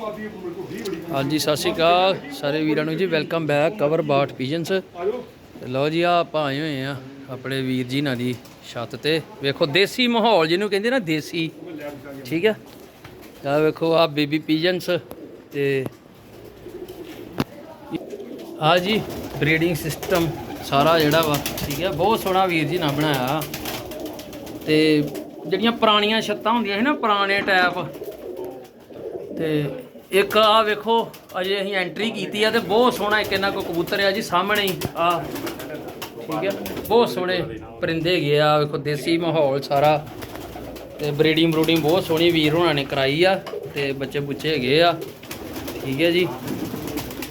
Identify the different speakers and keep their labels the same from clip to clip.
Speaker 1: ਹਾਂਜੀ ਸਤਿ ਸ਼੍ਰੀ ਅਕਾਲ। ਸਾਰੇ ਵੀਰਾਂ ਨੂੰ ਜੀ ਵੈਲਕਮ ਬੈਕ ਕਵਰ ਬਾਟ ਪੀਜਨਸ ਲਓ ਜੀ ਆ ਆਪਾਂ ਆਏ ਹੋਏ ਆ ਆਪਣੇ ਵੀਰ ਜੀ ਨਾਲ ਦੀ ਛੱਤ ਤੇ। ਵੇਖੋ ਦੇਸੀ ਮਾਹੌਲ ਜਿਹਨੂੰ ਕਹਿੰਦੇ ਨਾ ਦੇਸੀ। ਠੀਕ ਹੈ? ਆ ਵੇਖੋ ਆ ਬੇਬੀ ਪੀਜਨਸ ਤੇ ਆ ਜੀ ਬਰੀਡਿੰਗ ਸਿਸਟਮ ਸਾਰਾ ਜਿਹੜਾ ਵਾ ਠੀਕ ਹੈ? ਬਹੁਤ ਸੋਹਣਾ ਵੀਰ ਜੀ ਨਾਲ ਬਣਾਇਆ। ਤੇ ਜਿਹੜੀਆਂ ਪੁਰਾਣੀਆਂ ਛੱਤਾਂ ਹੁੰਦੀਆਂ ਸੀ ਨਾ ਪੁਰਾਣੇ ਟਾਈਪ ਤੇ ਇੱਕ ਆ ਵੇਖੋ, ਅਜੇ ਅਸੀਂ ਐਂਟਰੀ ਕੀਤੀ ਆ ਤੇ ਬਹੁਤ ਸੋਹਣਾ ਇੱਕ ਇਹਨਾਂ ਕੋ ਕਬੂਤਰ ਆ ਜੀ ਸਾਹਮਣੇ ਹੀ, ਆ। ਠੀਕ ਹੈ ਬਹੁਤ ਸੋਹਣੇ ਪਰਿੰਦੇ ਹੈਗੇ ਆ, ਵੇਖੋ, ਦੇਸੀ ਮਾਹੌਲ ਸਾਰਾ। ਤੇ ਬਰੀਡਿੰਗ ਬਰੂਡਿੰਗ ਬਹੁਤ ਸੋਹਣੀ ਵੀਰ ਹੋਣਾ ਨੇ ਕਰਾਈ ਆ, ਤੇ ਬੱਚੇ ਬੁੱਚੇ ਹੈਗੇ ਆ। ਠੀਕ ਹੈ ਜੀ।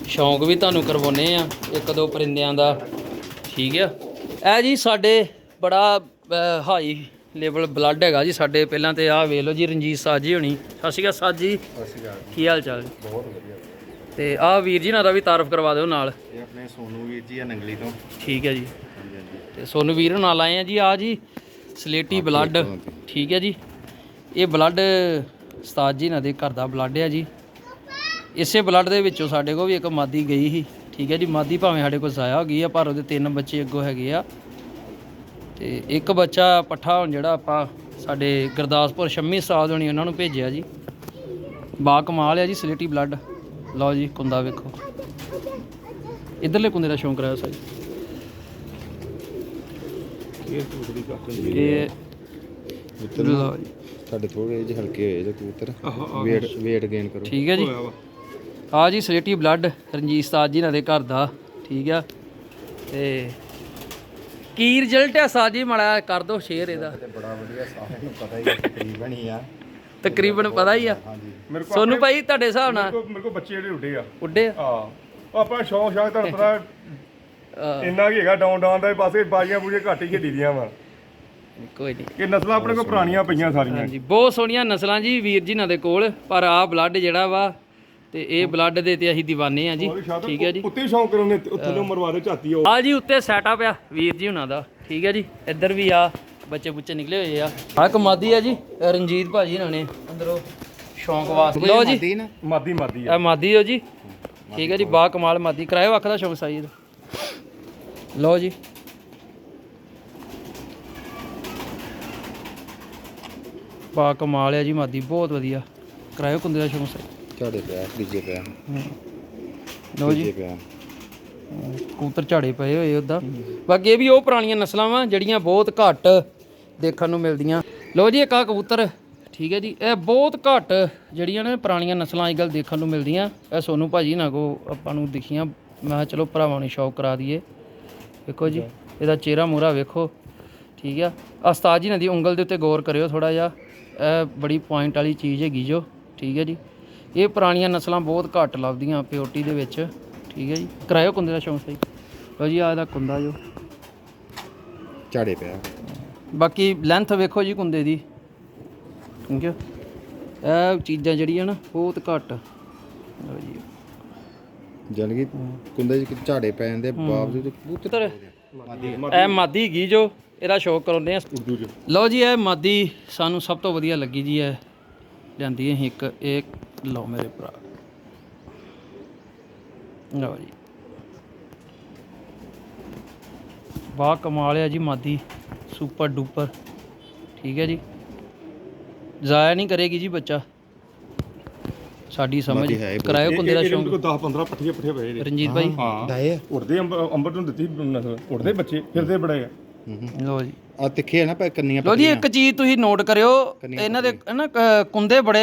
Speaker 1: ਸ਼ੌਂਕ ਵੀ ਤੁਹਾਨੂੰ ਕਰਵਾਉਨੇ ਆ, ਇੱਕ ਦੋ ਪਰਿੰਦਿਆਂ ਦਾ। ਠੀਕ ਆ? ਇਹ ਜੀ ਸਾਡੇ ਬੜਾ ਹਾਈ ਲੈਵਲ ਬਲੱਡ ਹੈਗਾ ਜੀ ਸਾਡੇ ਪਹਿਲਾਂ ਤੇ ਆਹ ਵੇਖ ਲਓ ਜੀ ਰਣਜੀਤ ਸਾਜ ਜੀ ਹੋਣੀ। ਸਤਿ ਸ਼੍ਰੀ ਅਕਾਲ ਸਾਜ ਜੀ। ਕੀ ਹਾਲ ਚਾਲ
Speaker 2: ਬਹੁਤ ਵਧੀਆ।
Speaker 1: ਤੇ ਆਹ ਵੀਰ ਜੀ ਨਾਲ ਦਾ ਵੀ ਤਾਰਫ ਕਰਵਾ ਦਿਓ ਨਾਲ।
Speaker 2: ਇਹ ਆਪਣੇ ਸੋਨੂ ਵੀਰ ਜੀ ਆ ਨੰਗਲੀ ਤੋਂ।
Speaker 1: ਠੀਕ ਹੈ ਜੀ। ਤੇ ਸੋਨੂੰ ਵੀਰ ਨਾਲ ਆਏ ਆ ਜੀ ਆ ਜੀ ਸਲੇਟੀ ਬਲੱਡ ਠੀਕ ਹੈ ਜੀ। ਇਹ ਬਲੱਡ ਉਸਤਾਦ ਜੀ ਨਾਲ ਦੇ ਘਰ ਦਾ ਬਲੱਡ ਹੈ ਜੀ। ਇਸੇ ਬਲੱਡ ਦੇ ਵਿੱਚੋਂ ਸਾਡੇ ਕੋਲ ਵੀ ਇੱਕ ਮਾਦੀ ਗਈ ਸੀ। ਠੀਕ ਹੈ ਜੀ ਮਾਦੀ ਭਾਵੇਂ ਸਾਡੇ ਕੋਲ ਜ਼ਾਇਆ ਹੋ ਗਈ ਆ ਪਰ ਉਹਦੇ ਤਿੰਨ ਬੱਚੇ ਅੱਗੋਂ ਹੈਗੇ ਆ। ਤੇ ਇੱਕ ਬੱਚਾ ਪੱਠਾ ਹੁਣ ਜਿਹੜਾ ਆਪਾਂ ਸਾਡੇ ਗੁਰਦਾਸਪੁਰ ਸ਼ੰਮੀ ਸਾਧ ਹੋਣੀ ਉਹਨਾਂ ਨੂੰ ਭੇਜਿਆ ਜੀ। ਬਾ ਕਮਾਲ ਆ ਜੀ ਸਲੇਟੀ ਬਲੱਡ ਲਓ ਜੀ ਕੁੰਦਾ ਵੇਖੋ। ਇਧਰਲੇ ਕੁੰਦੇ ਦਾ ਸ਼ੌਂਕ ਰਿਹਾ ਸਾਈ
Speaker 2: ਇਹ ਕਬੂਤਰੀ ਕੱਟ
Speaker 1: ਇਹ ਲਓ ਜੀ।
Speaker 2: ਸਾਡੇ ਥੋੜੇ ਜਿਹੇ ਹਲਕੇ ਹੋਏ ਜੇ ਕਬੂਤਰ। ਵੇਟ ਵੇਟ ਗੇਨ ਕਰੋ।
Speaker 1: ਠੀਕ ਹੈ ਜੀ। ਆ ਜੀ ਸਲੇਟੀ ਬਲੱਡ ਰਣਜੀਤ ਸਾਜ ਜੀ ਨਾਲ ਦੇ ਘਰ ਦਾ। ਠੀਕ ਆ। ਤੇ ਕੀ ਰਿਜ਼ਲਟ ਹੈ ਸਾਜ? ਮੜਾ ਕਰ ਦੋ ਸ਼ੇਅਰ ਇਹਦਾ।
Speaker 2: ਤੇ ਬੜਾ ਵਧੀਆ ਸਾਰਿਆਂ ਨੂੰ ਪਤਾ ਹੀ ਤਕਰੀਬਨ ਹੀ ਆ।
Speaker 1: ਤਕਰੀਬਨ ਪਤਾ ਹੀ ਆ।
Speaker 2: ਹਾਂਜੀ।
Speaker 3: ਮੇਰੇ ਕੋਲ
Speaker 1: ਸੋਨੂੰ ਭਾਈ ਤੁਹਾਡੇ ਹਿਸਾਬ ਨਾਲ?
Speaker 3: ਮੇਰੇ ਕੋਲ ਮੇਰੇ ਕੋਲ ਬੱਚੇ ਜਿਹੜੇ ਉੱਡੇ ਆ।
Speaker 1: ਉੱਡੇ ਆ?
Speaker 3: ਹਾਂ। ਉਹ ਆਪਾਂ ਸ਼ੌਂਕ ਸ਼ੌਂਕ ਤੁਹਾਨੂੰ ਪਤਾ ਇੰਨਾ ਕੀ ਹੈਗਾ ਡਾਊਨ ਡਾਊਨ ਦਾ ਪਾਸੇ ਬਾਜੀਆਂ ਬੂਜੀਆਂ ਘੱਟ ਹੀ ਖੇਡੀ ਦੀਆਂ ਵਾ।
Speaker 1: ਕੋਈ ਨਹੀਂ
Speaker 3: ਕਿ ਨਸਲਾਂ ਆਪਣੇ ਕੋਲ ਪੁਰਾਣੀਆਂ ਪਈਆਂ ਸਾਰੀਆਂ।
Speaker 1: ਹਾਂਜੀ ਬਹੁਤ ਸੋਹਣੀਆਂ ਨਸਲਾਂ ਜੀ ਵੀਰ ਜੀ ਨਾਲ ਦੇ ਕੋਲ ਪਰ ਆ ਬਲੱਡ ਜਿਹੜਾ ਵਾ ਤੇ ਇਹ ਬਲੱਡ ਦੇ ਤੇ ਅਸੀਂ دیਵਾਨੇ ਆ ਜੀ ਠੀਕ ਹੈ ਜੀ।
Speaker 3: ਉੱਤੇ ਸ਼ੌਂਕ ਕਰਾਉਂਦੇ ਉੱਥੇ ਨੂੰ ਮਰਵਾ ਦੇ ਝਾਤੀ ਉਹ।
Speaker 1: ਆ ਜੀ ਉੱਤੇ ਸੈਟਅਪ ਆ ਵੀਰ ਜੀ ਹੁਣਾਂ ਦਾ ਠੀਕ ਹੈ ਜੀ। ਇੱਧਰ ਵੀ ਆ ਬੱਚੇ ਬੁੱਚੇ ਨਿਕਲੇ ਹੋਏ ਆ। ਆ ਕਮਾਦੀ ਆ ਜੀ ਰਣਜੀਤ ਭਾਜੀ ਇਹਨਾਂ ਨੇ ਅੰਦਰੋਂ ਸ਼ੌਂਕ ਵਾਸਤੇ। ਲਓ ਜੀ।
Speaker 3: ਮਾਦੀ ਮਾਦੀ ਆ।
Speaker 1: ਇਹ ਮਾਦੀ ਹੋ ਜੀ ਠੀਕ ਹੈ ਜੀ ਬਾ ਕਮਾਲ ਮਾਦੀ ਕਰਾਇਓ ਅੱਖ ਦਾ ਸ਼ੌਂਕ ਸਾਈ ਇਹਦਾ। ਲਓ ਜੀ। ਬਾ ਕਮਾਲ ਆ ਜੀ ਮਾਦੀ ਬਹੁਤ ਵਧੀਆ। ਕਰਾਇਓ ਕੁੰਦੇ ਦਾ ਸ਼ੌਂਕ ਸਾਈ
Speaker 2: ਝਾੜੇ ਪਿਆ ਤੀਜੇ ਪਿਆ।
Speaker 1: ਲਓ ਜੀ।
Speaker 2: ਪਿਆ।
Speaker 1: ਕਬੂਤਰ ਝਾੜੇ ਪਏ ਹੋਏ ਉਦਾਂ। ਬਾਕੀ ਇਹ ਵੀ ਉਹ ਪੁਰਾਣੀਆਂ ਨਸਲਾਂ ਵਾ ਜਿਹੜੀਆਂ ਬਹੁਤ ਘੱਟ ਦੇਖਣ ਨੂੰ ਮਿਲਦੀਆਂ। ਲੋ ਜੀ ਇੱਕ ਆ ਕਬੂਤਰ। ਠੀਕ ਹੈ ਜੀ। ਇਹ ਬਹੁਤ ਘੱਟ ਜਿਹੜੀਆਂ ਨੇ ਪੁਰਾਣੀਆਂ ਨਸਲਾਂ ਅੱਜ ਦੇਖਣ ਨੂੰ ਮਿਲਦੀਆਂ। ਇਹ ਸੋਨੂ ਭਾਜੀ ਨਾਲ ਕੋ ਆਪਾਂ ਨੂੰ ਦਿਖੀਆਂ। ਮੈਂ ਕਿਹਾ ਚਲੋ ਭਰਾਵਾਂ ਨੂੰ ਸ਼ੌਕ ਕਰਾ ਦਈਏ। ਵੇਖੋ ਜੀ ਇਹਦਾ ਚਿਹਰਾ ਮੂਰਾ ਵੇਖੋ। ਠੀਕ ਆ। ਉਸਤਾਦ ਜੀ ਨਾਲ ਦੀ ਉਂਗਲ ਦੇ ਉੱਤੇ ਗੌਰ ਕਰਿਓ ਥੋੜਾ ਜਿਹਾ। ਇਹ ਬੜੀ ਪੁਆਇੰਟ ਵਾਲੀ ਚੀਜ਼ ਹੈਗੀ ਜੋ। ਠੀਕ ਹੈ ਜੀ। ਇਹ ਪੁਰਾਣੀਆਂ ਨਸਲਾਂ ਬਹੁਤ ਘੱਟ ਲੱਭਦੀਆਂ ਪਿਓਰਟੀ ਦੇ ਵਿੱਚ। ਠੀਕ ਹੈ ਜੀ। ਕਰਾਇਓ ਕੁੰਦੇ ਦਾ ਸ਼ੌਂਕ ਸਹੀ। ਲਓ ਜੀ ਆ ਇਹਦਾ ਕੁੰਦਾ ਜੋ।
Speaker 2: ਝਾੜੇ ਪਿਆ।
Speaker 1: ਬਾਕੀ ਲੈਂਥ ਵੇਖੋ ਜੀ ਕੁੰਦੇ ਦੀ। ਠੀਕ ਹੈ। ਇਹ ਚੀਜ਼ਾਂ ਜਿਹੜੀਆਂ ਨਾ ਬਹੁਤ ਘੱਟ। ਲਓ ਜੀ।
Speaker 2: ਜਾਨ ਕਿ ਕੁੰਦੇ ਚ ਝਾੜੇ ਪੈ ਜਾਂਦੇ ਬਾਵਜੂਦ ਕਬੂਤਰ
Speaker 1: ਪੁੱਤਰ ਇਹ ਮਾਦੀ ਹੈਗੀ ਜੋ ਇਹਦਾ ਸ਼ੌਕ ਕਰਾਉਂਦੇ ਆ। ਲਓ ਜੀ ਇਹ ਮਾਦੀ ਸਾਨੂੰ ਸਭ ਤੋਂ ਵਧੀਆ ਲੱਗੀ ਜੀ ਇਹ। ਲਿਆਂਦੀ ਅਸੀਂ ਇੱਕ ਇਹ ਲਓ ਮੇਰੇ ਭਰਾ। ਲਓ ਜੀ। ਬਾ ਕਮਾਲ ਆ ਜੀ ਮਾਦੀ। ਸੁਪਰ ਡੂਪਰ ਠੀਕ ਹੈ ਜੀ। ਜ਼ਾਇਆ ਨਹੀਂ ਕਰੇਗੀ ਜੀ ਬੱਚਾ। ਸਾਡੀ ਸਮਝ
Speaker 2: ਹੈ ਹੀ।
Speaker 1: ਕਰਾਇਓ ਕੁੰਦੇ ਦਾ ਸ਼ੌਂਕ।
Speaker 3: ਕੋਲ 10 15 ਪੱਠੀਆਂ ਪੱਠੀਆਂ ਪਏ ਨੇ।
Speaker 1: ਰਣਜੀਤ ਭਾਈ
Speaker 3: ਹਾਂ। ਅੰਬ ਅੰਬਰ ਨੂੰ ਦਿੱਤੀ ਉੱਡਦੇ ਬੱਚੇ ਫਿਰਦੇ ਬੜੇ ਆ।
Speaker 1: ਲਓ ਜੀ।
Speaker 2: ਆ ਤਿੱਖੇ ਆ ਨਾ ਪੈ ਕੰਨੀਆਂ
Speaker 1: ਲੋ ਜੀ ਇੱਕ ਚੀਜ਼ ਤੁਸੀਂ ਨੋਟ ਕਰਿਓ ਇਹਨਾਂ ਦੇ ਨਾ ਕੁੰਦੇ ਬੜੇ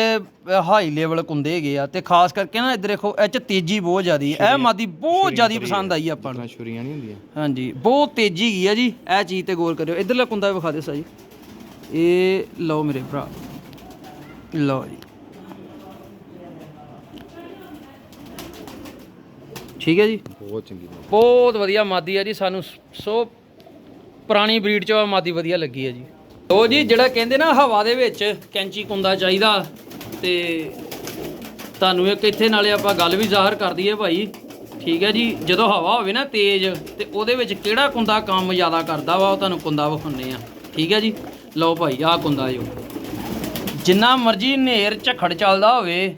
Speaker 1: ਹਾਈ ਲੈਵਲ ਕੁੰਦੇ ਹੈਗੇ ਆ ਤੇ ਖਾਸ ਕਰਕੇ ਨਾ ਇੱਧਰ ਦੇਖੋ ਇਹ ਚ ਤੇਜ਼ੀ ਬਹੁਤ ਜ਼ਿਆਦੀ ਹੈ। ਇਹ ਮਾਦੀ ਬਹੁਤ ਜ਼ਿਆਦੀ ਪਸੰਦ ਆਈ ਆਪਾਂ ਨੂੰ।
Speaker 2: ਛੁਰੀਆਂ ਨਹੀਂ ਹੁੰਦੀਆਂ।
Speaker 1: ਹਾਂਜੀ ਬਹੁਤ ਤੇਜ਼ੀ ਗਈ ਆ ਜੀ ਇਹ ਚੀਜ਼ ਤੇ ਗੌਰ ਕਰਿਓ। ਇੱਧਰਲਾ ਕੁੰਦਾ ਵਿਖਾ ਦੇ ਸਾਜੀ ਇਹ ਲਓ ਮੇਰੇ ਭਰਾ। ਲਓ ਜੀ। ਠੀਕ ਹੈ ਜੀ?
Speaker 2: ਬਹੁਤ ਚੰਗੀ।
Speaker 1: ਬਹੁਤ ਵਧੀਆ ਮਾਦੀ ਹੈ ਜੀ ਸਾਨੂੰ ਸੋ ਪੁਰਾਣੀ ਬਰੀਡ ਚ ਮਾਦੀ ਵਧੀਆ ਲੱਗੀ ਹੈ ਜੀ। ਉਹ ਜੀ, ਜਿਹੜਾ ਕਹਿੰਦੇ ਨਾ ਹਵਾ ਦੇ ਵਿੱਚ ਕੈਂਚੀ ਕੁੰਦਾ ਚਾਹੀਦਾ, ਤੇ ਤੁਹਾਨੂੰ ਇੱਕ ਇੱਥੇ ਨਾਲੇ ਆਪਾਂ ਗੱਲ ਵੀ ਜ਼ਾਹਰ ਕਰ ਦਈਏ ਭਾਈ। ਠੀਕ ਹੈ ਜੀ, ਜਦੋਂ ਹਵਾ ਹੋਵੇ ਨਾ ਤੇਜ਼, ਤੇ ਉਹਦੇ ਵਿੱਚ ਕਿਹੜਾ ਕੁੰਦਾ ਕੰਮ ਜ਼ਿਆਦਾ ਕਰਦਾ ਵਾ, ਉਹ ਤੁਹਾਨੂੰ ਕੁੰਦਾ ਵਿਖਾਉਂਦੇ ਆ। ਠੀਕ ਹੈ ਜੀ? ਲਓ ਭਾਈ, ਆਹ ਕੁੰਦਾ ਜੋ। ਜਿੰਨਾ ਮਰਜ਼ੀ ਨੇਰ ਝਖੜ ਚੱਲਦਾ ਹੋਵੇ,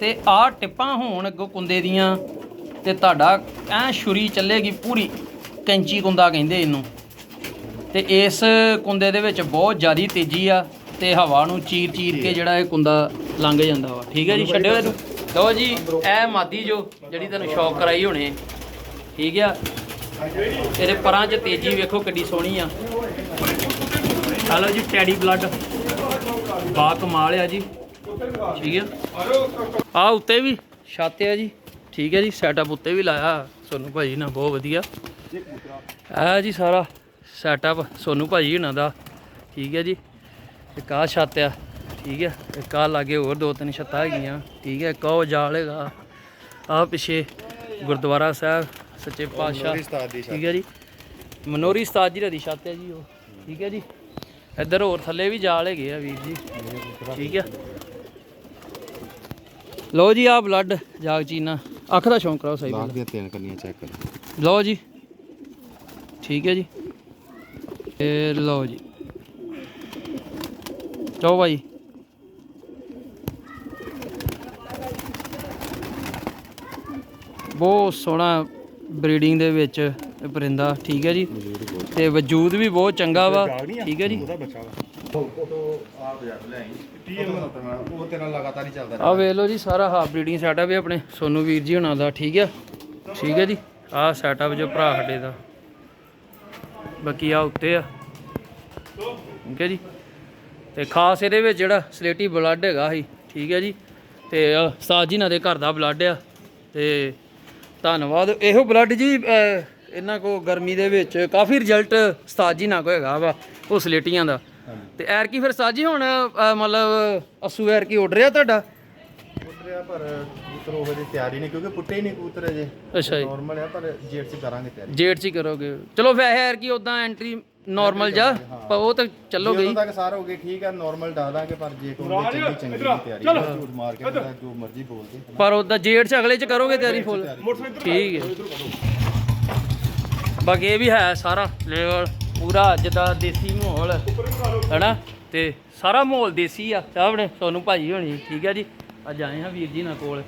Speaker 1: ਤੇ ਆਹ ਟਿੱਪਾਂ ਹੋਣ ਅੱਗੋਂ ਕੁੰਦੇ ਦੀਆਂ, ਤੇ ਤੁਹਾਡਾ ਐ ਛੁਰੀ ਚੱਲੇਗੀ ਪੂਰੀ, ਕੈਂਚੀ ਕੁੰਦਾ ਕਹਿੰਦੇ ਇਹਨੂੰ। ਤੇ ਇਸ ਕੁੰਦੇ ਦੇ ਵਿੱਚ ਬਹੁਤ ਜ਼ਿਆਦੀ ਤੇਜ਼ੀ ਆ ਤੇ ਹਵਾ ਨੂੰ ਚੀਰ ਚੀਰ ਕੇ ਜਿਹੜਾ ਇਹ ਕੁੰਦਾ ਲੰਘ ਜਾਂਦਾ ਵਾ। ਠੀਕ ਹੈ ਜੀ ਛੱਡਿਓ ਇਹਨੂੰ। ਲਓ ਜੀ ਇਹ ਮਾਦੀ ਜੋ ਜਿਹੜੀ ਤੁਹਾਨੂੰ ਸ਼ੌਕ ਕਰਾਈ ਹੋਣੇ। ਠੀਕ ਆ? ਇਹਦੇ ਪਰਾਂ 'ਚ ਤੇਜ਼ੀ ਵੇਖੋ ਕਿੱਡੀ ਸੋਹਣੀ ਆ। ਆ ਲਓ ਜੀ ਟੈਡੀ ਬਲੱਡ। ਬਾ ਕਮਾਲ ਆ ਜੀ। ਠੀਕ ਆ? ਆ ਉੱਤੇ ਵੀ ਛੱਤ ਆ ਜੀ। ਠੀਕ ਹੈ ਜੀ ਸੈਟਅਪ ਉੱਤੇ ਵੀ ਲਾਇਆ। ਸੋਨੂੰ ਭਾਜੀ ਨਾਲ ਬਹੁਤ ਵਧੀਆ। ਆ ਜੀ ਸਾਰਾ। ਸੈਟਅਪ ਸੋਨੂੰ ਭਾਜੀ ਹੁਣਾਂ ਦਾ ਠੀਕ ਹੈ ਜੀ? ਇੱਕ ਆਹ ਛੱਤ ਆ ਠੀਕ ਹੈ? ਇੱਕ ਆ ਲਾਗੇ ਹੋਰ ਦੋ ਤਿੰਨ ਛੱਤਾਂ ਹੈਗੀਆਂ ਠੀਕ ਹੈ? ਇੱਕ ਉਹ ਜਾਲ ਹੈਗਾ ਆ ਪਿੱਛੇ ਗੁਰਦੁਆਰਾ ਸਾਹਿਬ ਸੱਚੇ ਪਾਤਸ਼ਾਹ ਠੀਕ ਹੈ ਜੀ? ਮਨੋਰੀ ਉਸਤਾਦ ਜੀ ਦੀ ਛੱਤ ਹੈ ਜੀ ਉਹ ਠੀਕ ਹੈ ਜੀ? ਇੱਧਰ ਹੋਰ ਥੱਲੇ ਵੀ ਜਾਲ ਹੈਗੇ ਆ ਵੀਰ ਜੀ ਠੀਕ ਹੈ? ਲਓ ਜੀ ਆ ਬਲੱਡ ਜਾਗ ਚੀਨਾ ਅੱਖ ਦਾ ਸ਼ੌਂਕ ਕਰਾਓ ਸਹੀ ਪਹਿਲਾਂ।
Speaker 2: ਦੀਆਂ ਤਿੰਨ ਕੰਨੀਆਂ ਚੈੱਕ ਕਰੋ
Speaker 1: ਲਓ ਜੀ ਠੀਕ ਹੈ ਜੀ? ਇਹ ਲਓ ਜੀ। ਚੋ ਭਾਈ। ਬਹੁਤ ਸੋਹਣਾ ਬਰੀਡਿੰਗ ਦੇ ਵਿੱਚ ਇਹ ਪਰਿੰਦਾ ਠੀਕ ਹੈ ਜੀ? ਤੇ ਵਜੂਦ ਵੀ ਬਹੁਤ ਚੰਗਾ ਵਾ ਠੀਕ ਹੈ ਜੀ?
Speaker 3: ਉਹਦਾ ਬੱਚਾ ਵਾ।
Speaker 2: ਆ ਬਾਜ਼ਾਰ ਲੈ ਆਈ ਉਹ ਤੇਰਾ ਲਗਾਤਾਰ ਹੀ ਚੱਲਦਾ
Speaker 1: ਆ ਵੇਖ ਲਓ ਜੀ ਸਾਰਾ ਹਾਫ ਬਰੀਡਿੰਗ ਸੈਟਅਪ ਵੀ ਆਪਣੇ ਸੋਨੂ ਵੀਰ ਜੀ ਹੁਣਾਂ ਦਾ ਠੀਕ ਹੈ? ਠੀਕ ਹੈ ਜੀ? ਆਹ ਸੈਟਅਪ ਜੋ ਭਰਾ ਸਾਡੇ ਦਾ। ਬਾਕੀ ਆ ਉੱਤੇ ਆ। ਠੀਕ ਹੈ ਜੀ। ਤੇ ਖਾਸ ਇਹਦੇ ਵਿੱਚ ਜਿਹੜਾ ਸਲੇਟੀ ਬਲੱਡ ਹੈਗਾ ਸੀ ਠੀਕ ਹੈ ਜੀ। ਤੇ ਉਸਤਾਦ ਜੀ ਨਾਲ ਦੇ ਘਰ ਦਾ ਬਲੱਡ ਆ। ਤੇ ਧੰਨਵਾਦ। ਇਹੋ ਬਲੱਡ ਜੀ ਇਹਨਾਂ ਕੋ ਗਰਮੀ ਦੇ ਵਿੱਚ ਕਾਫੀ ਰਿਜ਼ਲਟ ਉਸਤਾਦ ਜੀ ਨਾਲ ਕੋ ਹੈਗਾ ਵਾ ਉਹ ਸਲੇਟੀਆਂ ਦਾ। ਤੇ ਐਰ ਕੀ ਫਿਰ ਉਸਤਾਦ ਜੀ ਹੁਣ ਮਤਲਬ ਅਸੂ ਐਰ ਕੀ ਉੱਡ ਰਿਹਾ ਤੁਹਾਡਾ?
Speaker 2: ਪੁੱਤਰਿਆ ਪਰ ਕਬੂਤਰ ਉਹ ਜਿਹੀ ਤਿਆਰੀ ਨਹੀਂ ਕਿਉਂਕਿ ਪੁੱਟੇ ਹੀ ਨਹੀਂ ਕਬੂਤਰ ਅਜੇ
Speaker 1: ਅੱਛਾ ਜੀ।
Speaker 2: ਨਾਰਮਲ ਆ ਪਰ ਜੇਠ ਚ ਕਰਾਂਗੇ ਤਿਆਰੀ।
Speaker 1: ਜੇਠ ਚ ਹੀ ਕਰੋਗੇ। ਚਲੋ ਵੈਸੇ ਐਰ ਕੀ ਉਦਾਂ ਐਂਟਰੀ ਨਾਰਮਲ ਜਾ? ਪਰ ਉਹ ਤਾਂ ਚੱਲੋਗੇ
Speaker 2: ਉਦੋਂ ਤੱਕ ਸਾਰ ਹੋ ਗਏ ਠੀਕ ਆ ਨਾਰਮਲ ਡਾਲਾਂਗੇ ਪਰ ਜੇ ਕੋਈ ਚੰਗੀ ਚੰਗੀ ਦੀ ਤਿਆਰੀ ਝੂਠ ਮਾਰ ਕੇ ਬੰਦਾ ਜੋ ਮਰਜ਼ੀ ਬੋਲਦੇ
Speaker 1: ਪਰ ਉਹਦਾ ਜੇਠ ਚ ਅਗਲੇ ਚ ਕਰੋਗੇ ਤਿਆਰੀ ਫੁੱਲ ਠੀਕ ਹੈ। ਬਾਕੀ ਇਹ ਵੀ ਹੈ ਸਾਰਾ ਲੈਵਲ ਪੂਰਾ ਜਿੱਦਾਂ ਦੇਸੀ ਮਾਹੌਲ ਹੈਨਾ? ਤੇ ਸਾਰਾ ਮਾਹੌਲ ਦੇਸੀ ਆ ਤੇ ਆਪਣੇ ਸੋਨੂੰ ਭਾਜੀ ਹੋਣੀ ਠੀਕ ਹੈ ਜੀ। ਅੱਜ ਆਏ ਹਾਂ ਵੀਰ ਜੀ ਨਾਲ ਕੋਲ।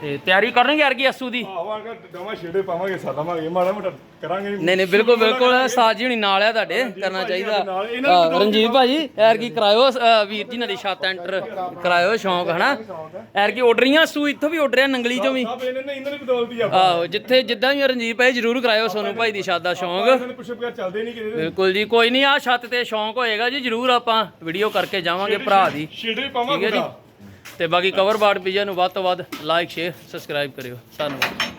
Speaker 1: ਤੇ ਤਿਆਰੀ ਕਰਨਗੇ ਯਾਰ ਕੀ ਅਸੂ ਦੀ?
Speaker 3: ਆਵਾਂਗਾ ਦਵਾ ਛੇੜੇ ਪਾਵਾਂਗੇ ਸਾਲਾਵਾਂਗੇ ਮਾੜਾ ਮੋਟਾ ਕਰਾਂਗੇ
Speaker 1: ਨਹੀਂ ਨਹੀਂ ਬਿਲਕੁਲ ਬਿਲਕੁਲ ਸਾਜੀ ਹੁਣੀ ਨਾਲ ਆ ਤੁਹਾਡੇ ਕਰਨਾ ਚਾਹੀਦਾ। ਰਣਜੀਤ ਭਾਜੀ ਐਰ ਕੀ ਕਰਾਇਓ ਵੀਰ ਜੀ ਨਾਲ ਛੱਤ ਐਂਟਰ ਕਰਾਇਓ ਸ਼ੌਂਕ ਹਨਾ? ਐਰ ਕੀ ਆਰਡਰੀਆਂ ਸੂ ਇੱਥੋਂ ਵੀ ਆਰਡਰਿਆ ਨੰਗਲੀ ਚੋਂ ਵੀ।
Speaker 3: ਸਭ ਇਹਨਾਂ ਨੇ ਇਹਨਾਂ ਦੀ ਬਦੌਲਤੀ ਆ।
Speaker 1: ਆਹੋ ਜਿੱਥੇ ਜਿੱਦਾਂ ਵੀ ਰਣਜੀਤ ਭਾਈ ਜਰੂਰ ਕਰਾਇਓ ਸੋਨੂੰ ਭਾਈ ਦੀ ਛੱਤ ਦਾ ਸ਼ੌਂਕ।
Speaker 3: ਇਹਨਾਂ ਨੇ ਪੁੱਛੇ ਪਿਆ ਚੱਲਦੇ ਨਹੀਂ ਕਿਤੇ।
Speaker 1: ਬਿਲਕੁਲ ਜੀ ਕੋਈ ਨਹੀਂ ਆ ਛੱਤ ਤੇ ਸ਼ੌਂਕ ਹੋਏਗਾ ਜੀ ਜਰੂਰ ਆਪਾਂ ਵੀਡੀਓ ਕਰਕੇ ਜਾਵਾਂਗੇ ਭਰਾ ਦੀ।
Speaker 3: ਛੇੜੇ
Speaker 1: ਠੀਕ
Speaker 3: ਪਾਵਾਂਗੇ
Speaker 1: ਹੈ ਜੀ। ਤੇ ਬਾਕੀ ਕਵਰ ਬਾਰਡ ਪੀਜਾ ਨੂੰ ਵੱਧ ਤੋਂ ਵੱਧ ਲਾਈਕ ਸ਼ੇਅਰ ਸਬਸਕ੍ਰਾਈਬ ਕਰਿਓ। ਧੰਨਵਾਦ।